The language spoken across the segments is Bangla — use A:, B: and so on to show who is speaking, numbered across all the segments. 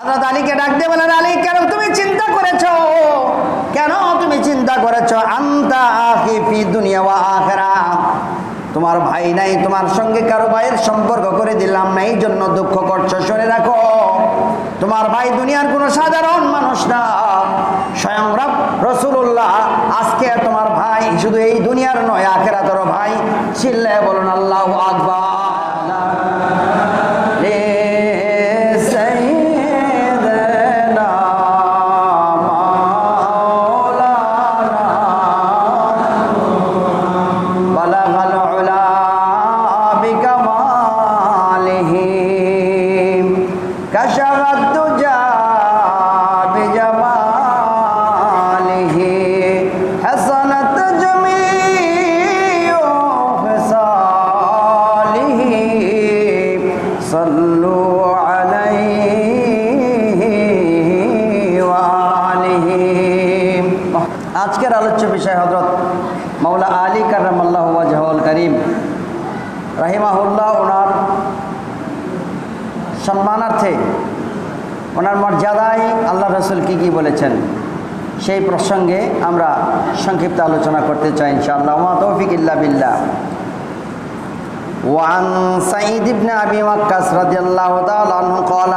A: হযরত আলীকে ডাক দিয়ে বলেন, আলী, কেন তুমি চিন্তা করেছ? কেন তুমি চিন্তা করেছ? আন্তা আখিরা। তোমার ভাই নাই, তোমার সঙ্গে কারও ভাইয়ের সম্পর্ক করে দিলাম না এই জন্য দুঃখ করছ। শুনে রাখো, তোমার ভাই দুনিয়ার কোনো সাধারণ মানুষ না। স্বয়ং রসুল্লাহ আজকে তোমার ভাই শুধু এই দুনিয়ার নয় আখেরা আখেরাতেরও ভাই। চিল্লে বলুন, আল্লাহ আকবার। মাওলা আলী কারামাল্লাহ ওয়াজহুল করিম রাহিমাহুল্লাহ ওনার সম্মানার্থে ওনার মর্যাদায় আল্লাহ রসুল কি কি বলেছেন সেই প্রসঙ্গে আমরা সংক্ষিপ্ত আলোচনা করতে চাই ইনশাআল্লাহ ওয়া তৌফিক ইল্লা বিল্লাহ وعن سعيد بن أبي وقاص رضي الله تعالى عنه قال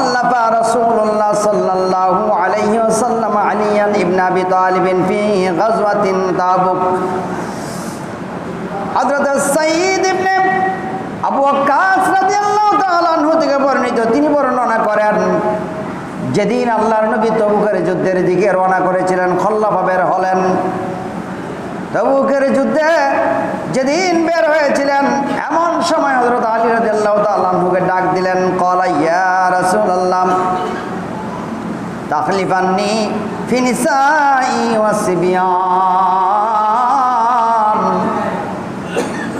A: خلف رسول الله صلى الله عليه وسلم عليا ابن أبي طالب في غزوة تابوك হযরত সাইয়্যিদ ইবনে আবু ওয়াক্কাস রাদিয়াল্লাহু তাআলা আনহু থেকে বর্ণিত তিনি বর্ণনা করেন যেদিন আল্লাহর নবী তবুকের যুদ্ধের দিকে রওনা করেছিলেন খল্লাফা বের হলেন তবুকের যুদ্ধে যেদিন বের হয়েছিলেন এমন সময় হজরত আলী রাদিয়াল্লাহু তাআলা আনহুকে ডাক দিলেন কলা ইয়া রাসূলুল্লাহ, তাখলিফান্নি ফি নিসাই ওয়াসবিয়ান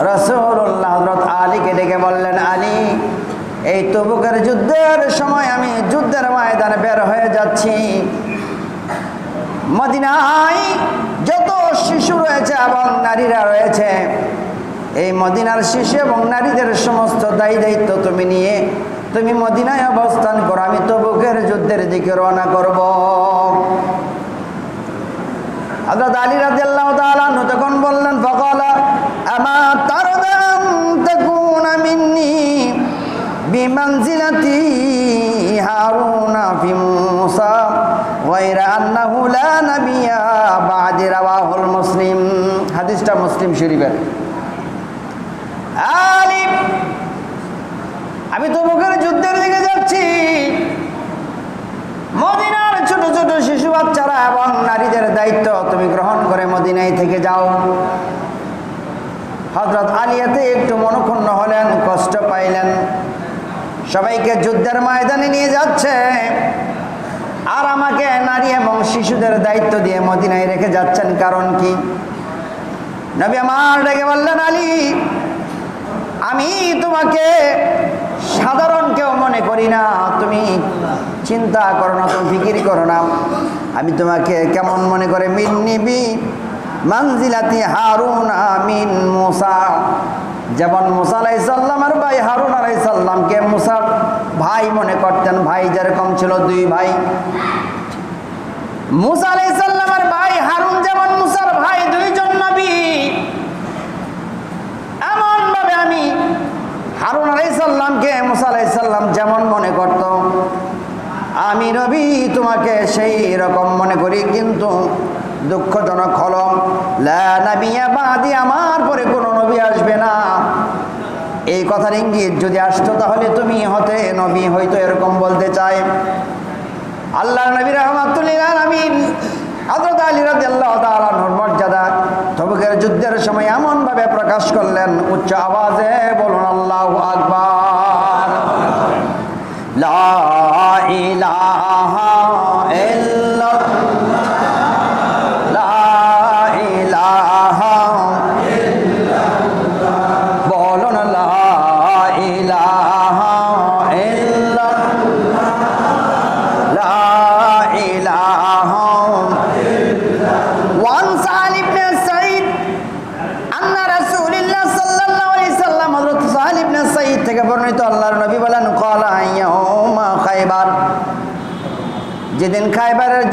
A: রাসূলুল্লাহ হযরত আলীকে ডেকে বললেন, আলী, এই তবুকের যুদ্ধের সময় আমি যুদ্ধের ময়দানে বের হয়ে যাচ্ছি। মদিনায় যত শিশু রয়েছে এবং নারীরা রয়েছে এই মদিনার শিশু এবং নারীদের সমস্ত দায়ী দায়িত্ব তুমি নিয়ে, তুমি মদিনায় অবস্থান করো, আমি তবুকের যুদ্ধের দিকে রওনা করব। হযরত আলী রাদিয়াল্লাহু তাআলা তখন বললেন, ফাকালা, আমা তারদান তাকুনা মিন্নি বিমানজিলাতি হারুনা ফি মুসা, গায়রা আন্নাহু লা নাবিয়্যা বা'দি রাওয়াহুল মুসলিম। হাদিসটা মুসলিম শরীফের। আলী আমি তবুকের যুদ্ধের দিকে যাচ্ছি। মদিনার ছোট ছোট শিশু বাচ্চারা এবং নারীদের দায়িত্ব তুমি গ্রহণ করে মদিনায় থেকে যাও। হজরত আলিয়াতে একটু মনক্ষুণ্ণ হলেন, কষ্ট পাইলেন। সবাইকে যুদ্ধের ময়দানে নিয়ে যাচ্ছে। আর আমাকে নারী এবং শিশুদের দায়িত্ব দিয়ে মদিনায় রেখে যাচ্ছেন কারণ কি? নবী আমার ডেকে বললেন, আলী আমি তোমাকে সাধারণ কেউ মনে করি না। তুমি চিন্তা করো না, তুমি ফিকির করো না। আমি তোমাকে কেমন মনে করে? মিন নিবি মানজিলাতি হারুন আমিন মুসা। যেমন মুসা আলাইসাল্লামের ভাই হারুন আলাইসাল্লামকে মুসার ভাই মনে করতেন। ভাই যেরকম ছিল দুই ভাই। মুসা আলাইসাল্লামের ভাই হারুন যেমন মুসার ভাই দুইজন নবী এমন ভাবে আমি হারুন আলাইসাল্লামকে মুসা যেমন মনে করত? আমি নবী তোমাকে সেই রকম মনে করি, কিন্তু দুঃখজনক হল লাবিয়া বাদি, আমার পরে কোনো নবী আসবে না। এই কথার ইঙ্গিত যদি আসতো, তাহলে তুমি হতে নবী হয়তো এরকম বলতে চাই আল্লাহ নবী রহমাতুল্লিল আমিন হযরত আলী রাদিয়াল্লাহু তাআলা মর্যাদা তবুকের যুদ্ধের সময় এমন ভাবে প্রকাশ করলেন, উচ্চ আওয়াজে বলুন আল্লাহু আকবার লা ইলাহা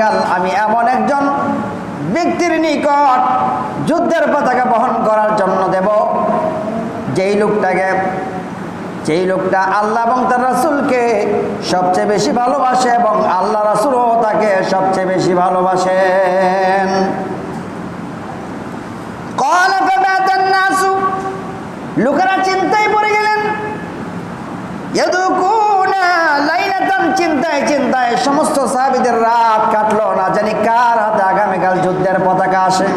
A: আগামীকাল আমি এমন একজন ব্যক্তির নিকট যুদ্ধের পতাকা বহন করার জন্য দেব। যেই লোকটাকে, যেই লোকটা আল্লাহ এবং তার রাসুলকে সবচেয়ে বেশি ভালোবাসে এবং আল্লাহ রাসুলও তাকে সবচেয়ে বেশি ভালোবাসেন। লোকেরা চিন্তায় পড়ে গেলেন এদুকু চিন্তায় চিন্তায় সমস্ত সাহাবীদের রাত কাটলো না জানি কার হাতে আগামীকাল যুদ্ধের পতাকা আসে।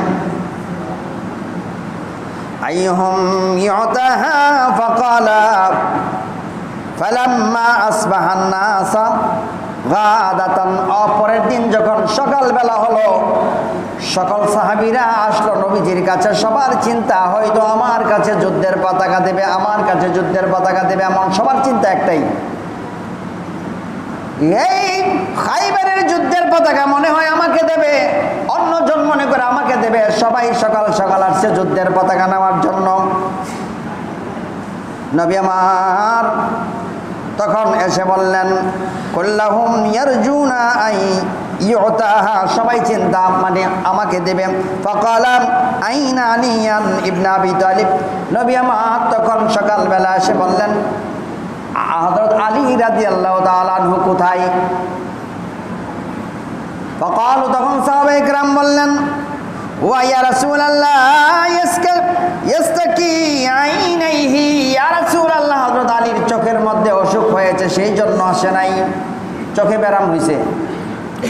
A: অপরের দিন যখন সকালবেলা হলো, সকল সাহাবীরা আসলো নবীজির কাছে, সবার চিন্তা, হয়তো আমার কাছে যুদ্ধের পতাকা দেবে, আমার কাছে যুদ্ধের পতাকা দেবে। এমন সবার চিন্তা একটাই। এই খাইবারের যুদ্ধের পতাকা মনে হয় আমাকে দেবে। অন্যজন মনে করে আমাকে দেবে। সবাই সকাল সকাল আসছে যুদ্ধের পতাকা নেওয়ার জন্য। নবী আমার তখন এসে বললেন, কল্লাহুম ইয়ারজুনা আই ইউতাহা। সবাই চিন্তা মানে আমাকে দেবে। ফকালাম আইনা আলিয়ান ইবনা আবি তালিব। নবী আমার তখন সকালবেলা এসে বললেন হজরত আলী রাজি আল্লাহ তালু কোথায়? ফকাল, তখন সাহাবে রাম বললেন ওয়া রসুল আল্লাহ হজরত আলীর চোখের মধ্যে অসুখ হয়েছে, সেই জন্য আসে নাই। চোখে ব্যারাম হয়েছে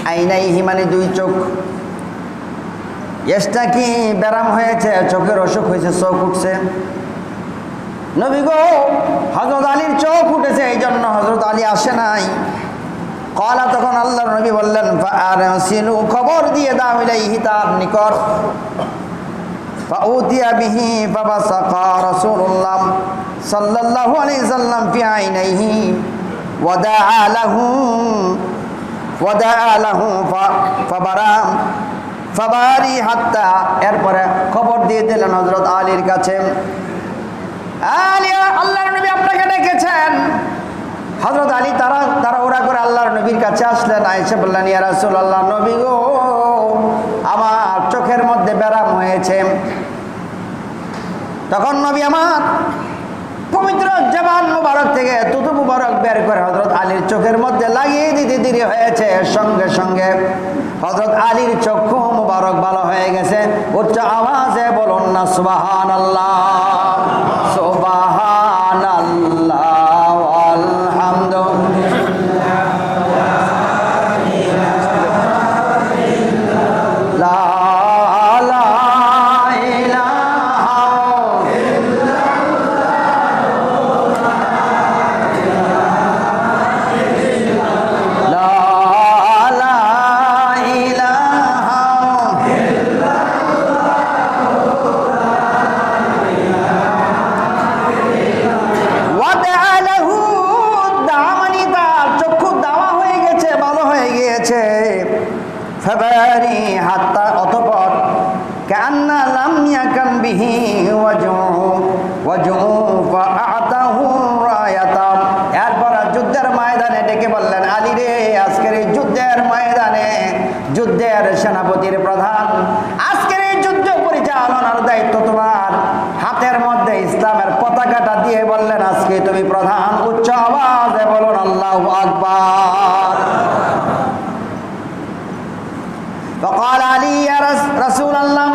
A: আইনাই হিমানি দুই চোখ। এসটা কি ব্যারাম হয়েছে, চোখের অসুখ হয়েছে, চোখ উঠছে। নবী গো হজরত আলীর চোখ উঠেছে এই জন্য হজরত আলী আসে নাই কলা তখন আল্লাহ নবী বললেন সিলু খবর দিয়ে দাও ইলাইহি তার নিকট فأوتي به فبصق رسول الله صلى الله عليه وسلم في عينيه ودعا له ودعا له فبرا فباري حتى এরপরে খবর দিয়ে দিলেন হযরত আলীর কাছে আলিয়া আল্লাহর নবী আপনাকে হজরত আলী তারা তারা করে আল্লাহর নবীর কাছে চোখের মধ্যে হয়েছে। তখন নবী আমার পবিত্র থেকে তুতু মুবারক বের করে হজরত আলীর চোখের মধ্যে লাগিয়ে দিতে দেরি হয়েছে। সঙ্গে সঙ্গে হজরত আলীর চক্ষু মুবারক ভালো হয়ে গেছে। উচ্চ আওয়াজে বলুন না সুবাহান আল্লাহ ফেব্রুয়ারি হাত্তা অতপর। কান্না লাম ইয়াকান বিহি ওয়াজু ওয়াজু রায়াতাম এরপর যুদ্ধের ময়দানে ডেকে বললেন, আলী রে, আজকের এই যুদ্ধের ময়দানে যুদ্ধের সেনাপতির প্রধান, আজকের এই যুদ্ধ পরিচালনার দায়িত্ব তোমার। হাতের মধ্যে ইসলামের পতাকাটা দিয়ে বললেন, আজকে তুমি প্রধান, উচ্চ আওয়াজে বলুন, আল্লাহু আকবার। فقال علي يا رسول الله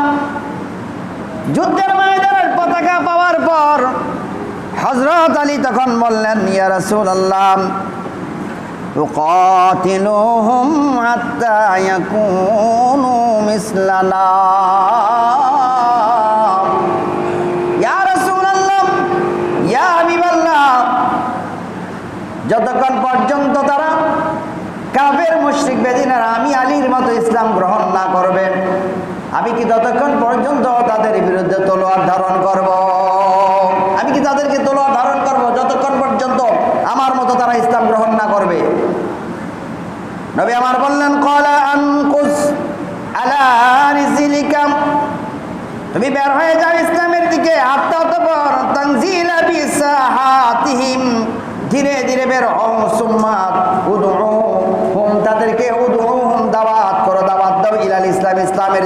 A: যুদ্ধের ময়দানের পতাকা পাওয়ার পর হজরত আলী তখন বললেন ইয়া রাসূল আল্লাহ تقاتلوهم حتى يكونوا مثلنا ইয়া রাসূল আল্লাহ ইয়া হাবিবাল্লাহ যতক্ষণ পর্যন্ত তারা কাফের মুশরিক বেদিনারা আমি আলীর মতো ইসলাম গ্রহণ না করবে আমি কি ততক্ষণ পর্যন্ত তাদের বিরুদ্ধে তলোয়ার ধারণ করব? আমি কি তাদেরকে তলোয়ার ধারণ করব যতক্ষণ পর্যন্ত আমার মতো তারা ইসলাম গ্রহণ না করবে? নবী আমার বললেন, কলা আনকুস আলা রিজিলিকাম তুমি বের হয়ে যাও ইসলামের দিকে। আত্মতপর তানজিল বিসাহাতিহিম। ধীরে ধীরে বের হও সুম্মাত উদউ হুম তাদেরকে উদউ হুম দাওয়াত করো দাওয়াত দাও ইলাল ইসলাম ইসলামের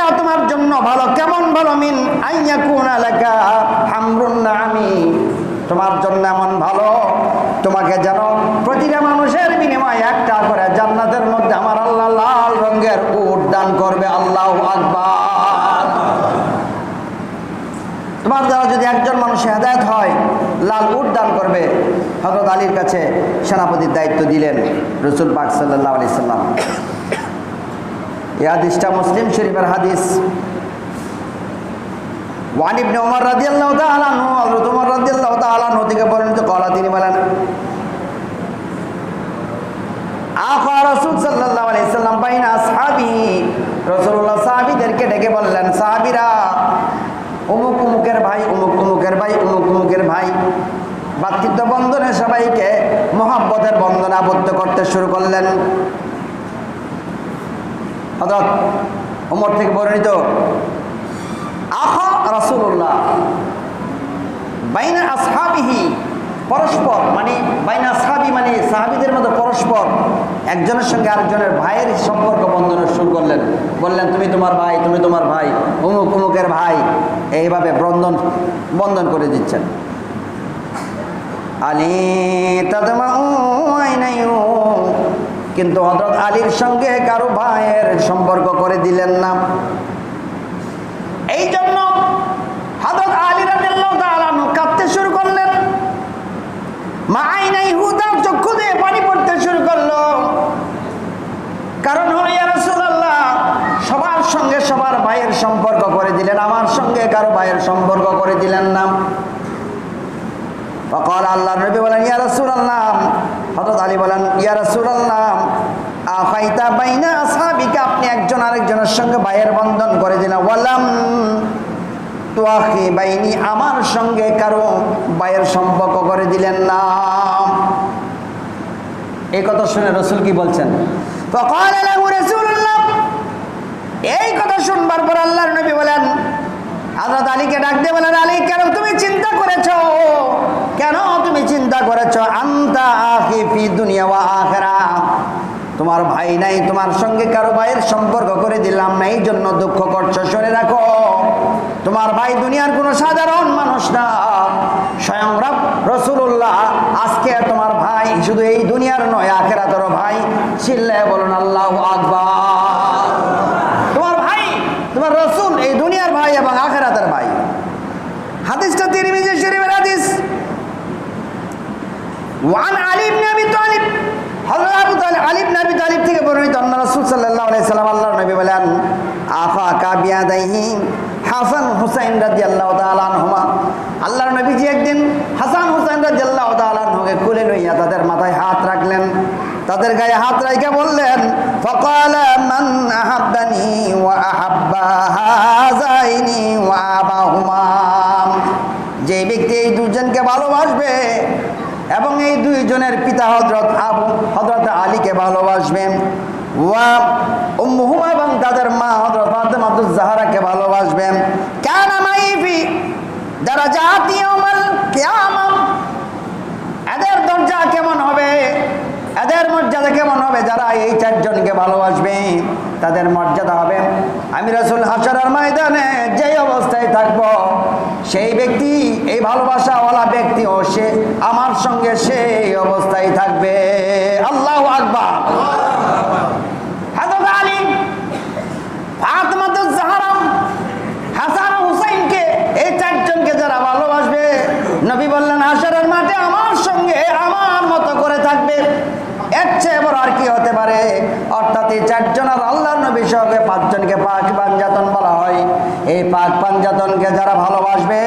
A: লাকা তোমার জন্য ভালো। কেমন ভালো, মিন আইয়াকুনা লাকা হামরুন নামি তোমার জন্য এমন ভালো, তোমাকে যেন প্রতিটা মানুষের বিনিময়ে একটা করে জান্নাতের মধ্যে আমার আল্লাহ লাল রঙের উট দান করবে আল্লাহ আকবার। তোমার দ্বারা যদি একজন মানুষ হেদায়ত হয়, লাল উট দান করবে হজরত আলীর কাছে সেনাপতির দায়িত্ব দিলেন রসুল পাক সাল্লাহ আলি সাল্লাম। এই হাদিসটা মুসলিম শরীফের হাদিস। ওয়ান ইবনে ওমর রাদিয়াল্লাহু তাআলা আনহু, হযরত ওমর রাদিয়াল্লাহু তাআলা আনহু থেকে বর্ণিত কলা তিনি বলেন আখা রাসূল সাল্লাল্লাহু আলাইহি সাল্লাম বাইনা আসহাবি, রাসূলুল্লাহ সাহাবীদেরকে ডেকে বললেন, সাহাবীরা অমুক অমুকের ভাই অমুক অমুকের ভাই অমুক অমুকের ভাই। ভাতৃত্ব বন্ধনে সবাইকে মহাব্বতের বন্ধনে আবদ্ধ করতে শুরু করলেন। হযরত ওমর থেকে বর্ণিত আহা রাসূলুল্লাহ, বাইনা আসহাবিহি পরস্পর মানে বাইনা আসহাবি মানে সাহাবিদের মধ্যে পরস্পর, একজনের সঙ্গে আরেকজনের ভাইয়ের সম্পর্ক বন্ধনের শুরু করলেন। বললেন, তুমি তোমার ভাই, তুমি তোমার ভাই, অমুক অমুকের ভাই। এইভাবে বন্ধন বন্ধন করে দিচ্ছেন। আলী আইনাইউ কিন্তু হযরত আলীর সঙ্গে কারও ভাইয়ের সম্পর্ক করে দিলেন না। এই জন্য হযরত আলী আনহু কাঁদতে শুরু করলেন। মা চক্ষু দিয়ে পানি পড়তে শুরু করল। কারণ সবার সঙ্গে সবার ভাইয়ের সম্পর্ক করে দিলেন, আমার সঙ্গে কারও ভাইয়ের সম্পর্ক করে দিলেন না রাসূলুল্লাহ হযরত আলী বলেন ইয়া রাসূলুল্লাহ আফাইতা বাইনা আসহাবিকা আপনি একজন আরেকজনের সঙ্গে ভাইয়ের বন্ধন করে দিলেন ওয়ালাম তোয়াখি বাইনি আমার সঙ্গে কারও ভাইয়ের সম্পর্ক করে দিলেন না। এই কথা শুনে রসুল কি বলছেন? এই কথা শুনবার পর আল্লাহর নবী বলেন আলীকে বলেন, আলী, কেন তুমি চিন্তা করেছ? কেন তুমি চিন্তা করেছ? আন্তা তোমার ভাই নাই, তোমার সঙ্গে কারও ভাইয়ের সম্পর্ক করে দিলাম না এই জন্য দুঃখ করছ। শুনে রাখো। তোমার ভাই দুনিয়ার কোনো সাধারণ মানুষ না। স্বয়ং রসুল্লাহ আজকে তোমার ভাই শুধু এই দুনিয়ার নয়, আখেরাতেরও ভাই। চিল্লায় বলুন, আল্লাহ আকবার। তোমার ভাই, তোমার রসুল এই দুনিয়ার ভাই এবং আখেরাতের ভাই। হাদিসটা তিরমিজি শরীফের হাদিস। ওয়ান আলী ইবনে আবি তালিব, হযরত আবু তালিব, আলী ইবনে আবি তালিব থেকে বর্ণিত, আল্লাহ রাসূল সাল্লাল্লাহু আলাইহি সাল্লাম আল্লাহর নবী বলেন হাসান আল্লাহর একদিন হাসান লইয়া তাদের মাথায় হাত রাখলেন। তাদের গায়ে হাত রাইকে বললেন যে ব্যক্তি এই দুজনকে ভালোবাসবে এবং এই দুইজনের পিতা হজরত আবু হজরত আলীকে ভালোবাসবেন ওয়া এবং তাদের মা হজরত জাহারাকে ভালোবাসবেন। কেন যারা জাতীয়মাল কিয়ামাম এদের দরজা কেমন হবে? এদের মর্যাদা কেমন হবে? যারা এই চারজনকে ভালোবাসবে, তাদের মর্যাদা হবে। আমি রাসুল হাসার ময়দানে যে অবস্থায় থাকব, সেই ব্যক্তি, এই ভালোবাসাওয়ালা ব্যক্তি ও সে আমার সঙ্গে সেই অবস্থায় থাকবে। আল্লাহ আকবার হাজরত আলী ফাতেমা তো পারে? অর্থাৎ এই চারজনের আল্লাহ নবী সহকে পাঁচজনকে পাক পাঞ্জাতন বলা হয়। এই পাক পাঞ্জাতনকে যারা ভালোবাসবে,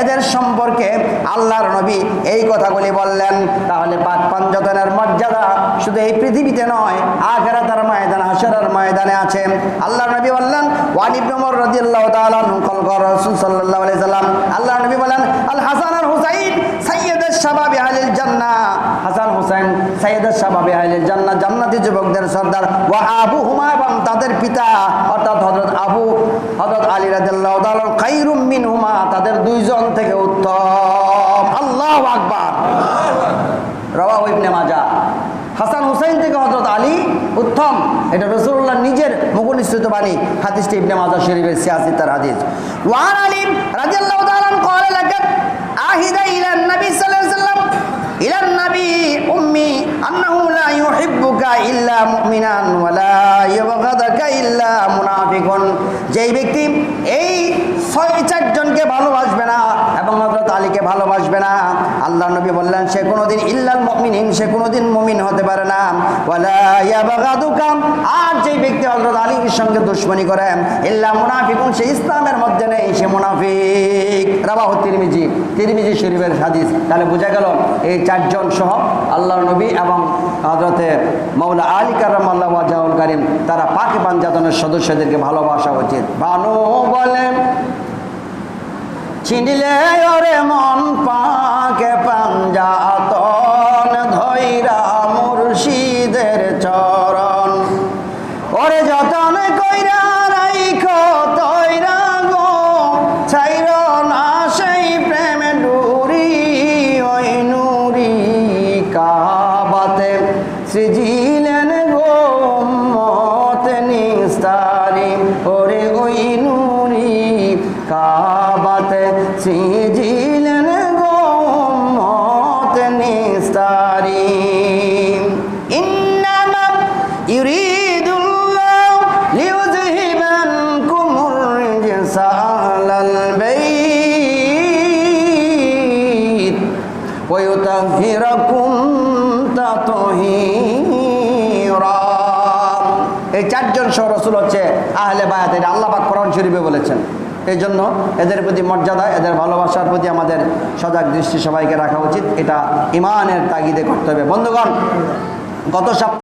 A: এদের সম্পর্কে আল্লাহর নবী এই কথাগুলি বললেন। তাহলে পাক পাঞ্জাতনের মর্যাদা শুধু এই পৃথিবীতে নয় আখেরা তার ময়দান, হাসরের ময়দানে আছে। আল্লাহর নবী বললেন ওয়ানিব নমর রাদিয়াল্লাহু তাআলা নকল কর রাসূল সাল্লাল্লাহু আলাইহি সাল্লাম আল্লাহর নবী বলেন আল হাসান আর হুসাইন সাইয়্যিদুশ শাবাবি আহলিল জান্নাহ। হাসান হুসাইন সাইয়্যিদুশ শাবাবি আহলিল জান্নাহ জান্নাতি যুবকদের সর্দার ওয়া আবু হুমা এবং তাদের পিতা অর্থাৎ হযরত আবু হযরত আলী রাদিয়াল্লাহু তাআলা খায়রুম মিনহুমা তাদের দুইজন থেকে উত্তম আল্লাহু আকবার রওয়াহু ইবনে মাজাহ হাসান হুসাইন থেকে হজরত আলী উত্তম এটা রসুল্লাহ নিজের মুখনিশ্চিত বাণী হাদিসটি ইবনে মাজা শরীফের সিয়াসি তার হাদিস ওয়ান আলী রাদিয়াল্লাহু তাআলা قال لقد عهد الى النبي صلى الله عليه وسلم ইলান নবী উম্মি আন্নাহু লা ইউহিব্বুকা ইল্লা মুমিনান ওয়া লা ইউবগাদাকা ইল্লা মুনাফিকুন। যেই ব্যক্তি এই ছয় চারজনকে ভালোবাসবে না এবং হযরত আলীকে ভালোবাসবে না আল্লাহ নবী বললেন, সে কোনোদিন ইল্লাল মুমিনিন, সে কোনোদিন মুমিন হতে পারে না। ওয়ালা ইয়াবগাদুকা আর যেই ব্যক্তি হযরত আলীর সঙ্গে দুশ্মনী করে, ইল্লা মুনাফিকুন, সে ইসলামের মধ্যে নেই, সে মুনাফিক। রাবাহ তিরমিজি। তিরমিজি শরীফের হাদিস। তাহলে বোঝা গেল, এই চার চারজন সহ আল্লাহ নবী এবং হজরতে মৌলা আলী কারাম আল্লাহ জাহুল করিম, তারা পাখি পাঞ্জাতনের সদস্যদেরকে ভালোবাসা উচিত। ভানু বলেন, চিনিলে ওরে মন পাকে পাঞ্জাতন মত নিস্তারি ইন্নামা ইউরিদুল্লাহ লিউযহিব আনকুমুর রিজসা আহলাল বাইত ويطهركم تطهيرا এই চারজন সহ রসুল হচ্ছে আহলে বায়াত এটা আল্লাহ পাক কোরআন শরীফে বলেছেন এই জন্য এদের প্রতি মর্যাদা, এদের ভালোবাসার প্রতি আমাদের সজাগ দৃষ্টি সবাইকে রাখা উচিত। এটা ইমানের তাগিদে করতে হবে। বন্ধুগণ, গত সপ্তাহ